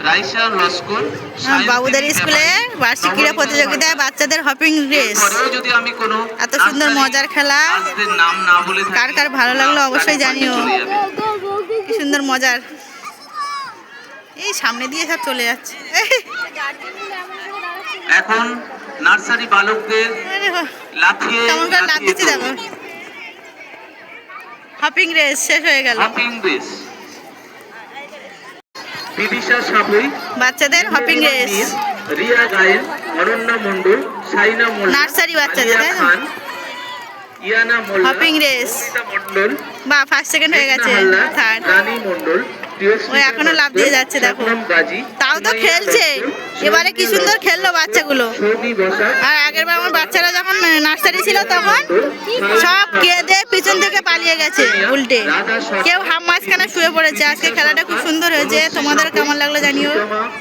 রাইসা লস্কর হ্যাঁ, বাবুদের স্কুলে বার্ষিক ক্রীড়া প্রতিযোগিতায় বাচ্চাদের হপিং রেস যদি আমি কোনো এত সুন্দর মজার খেলা। নাম না বলে কার কার ভালো লাগল অবশ্যই জানিও। কি সুন্দর মজার। এই সামনে দিয়ে সব চলে যাচ্ছে। এখন নার্সারি বালকদের লাফিয়ে কেমন করে লাভ লাফিয়ে দিচ্ছে দেখো। হপিং রেস শেষ হয়ে গেল। হপিং বেস বিদিশা সাবুই বাচ্চাদের হপিং রেস রিয়া গায়েন অনন্য মণ্ডল সাইনা মোল্লা নার্সারি বাচ্চাদের, তাই না? ইয়ানা মোল্লা হপিং রেস মণ্ডল বা ফার্স্ট সেকেন্ড হয়ে গেছে থার্ড রানী মন্ডল ওই এখনও লাফ দিয়ে যাচ্ছে দেখো। তাও তো খেলছে। এবারে কি সুন্দর খেললো বাচ্চাগুলো। আর আগের বার আমার বাচ্চারা যখন নার্সারি ছিল তখন সব কেঁদে পালিয়ে গেছে, উল্টে। কেউ হাম মাঝখানে শুয়ে পড়েছে? আজকে খেলাটা খুব সুন্দর হয়েছে। তোমাদের কেমন লাগল জানিও।